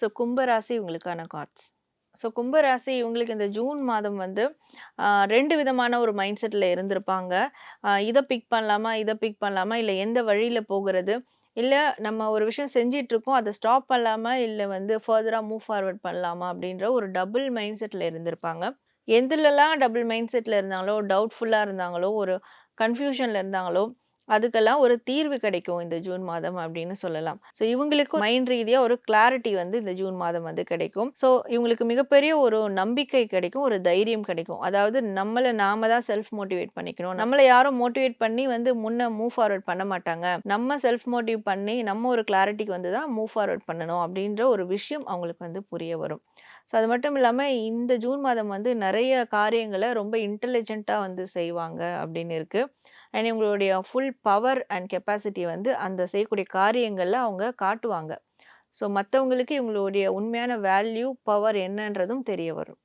So கும்பராசி இவங்களுக்கான cards. So கும்பராசி இவங்களுக்கு இந்த ஜூன் மாதம் வந்து ரெண்டு விதமான ஒரு மைண்ட் செட்டில் இருந்திருப்பாங்க. இதை பிக் பண்ணலாமா? இதை பிக் பண்ணலாமா? இல்லை எந்த வழியில் போகிறது இல்லை நம்ம ஒரு விஷயம் செஞ்சிட்ருக்கோம் அதை ஸ்டாப் பண்ணலாமா? இல்லை வந்து ஃபர்தராக மூவ் ஃபார்வர்ட் பண்ணலாமா? அப்படின்ற ஒரு டபுள் மைண்ட் செட்டில் இருந்திருப்பாங்க. எதுலலாம் டபுள் மைண்ட் செட்டில் இருந்தாங்களோ, டவுட்ஃபுல்லாக இருந்தாங்களோ, ஒரு கன்ஃபியூஷனில் இருந்தாங்களோ, அதுக்கெல்லாம் ஒரு தீர்வு கிடைக்கும் இந்த ஜூன் மாதம் அப்படின்னு சொல்லலாம். ஸோ இவங்களுக்கு மைண்ட் ரீதியாக ஒரு கிளாரிட்டி வந்து இந்த ஜூன் மாதம் வந்து கிடைக்கும். ஸோ இவங்களுக்கு மிகப்பெரிய ஒரு நம்பிக்கை கிடைக்கும். ஒரு தைரியம் கிடைக்கும். அதாவது நம்மளை நாம தான் செல்ஃப் மோட்டிவேட் பண்ணிக்கணும். நம்மளை யாரும் மோட்டிவேட் பண்ணி வந்து முன்ன மூவ் ஃபார்வர்ட் பண்ண மாட்டாங்க. நம்ம செல்ஃப் மோட்டிவ் பண்ணி நம்ம ஒரு கிளாரிட்டிக்கு வந்து தான் மூவ் ஃபார்வர்ட் பண்ணணும் அப்படின்ற ஒரு விஷயம் அவங்களுக்கு வந்து புரிய வரும். ஸோ அது மட்டும் இல்லாமல் இந்த ஜூன் மாதம் வந்து நிறைய காரியங்களை ரொம்ப இன்டெலிஜென்ட்டாக வந்து செய்வாங்க அப்படின்னு இருக்குது அண்ட் இவங்களுடைய ஃபுல் பவர் அண்ட் கெப்பாசிட்டி வந்து அந்த செய்யக்கூடிய காரியங்களில் அவங்க காட்டுவாங்க. ஸோ மற்றவங்களுக்கு இவங்களுடைய உண்மையான வேல்யூ, பவர் என்னன்றதும் தெரிய வரும்.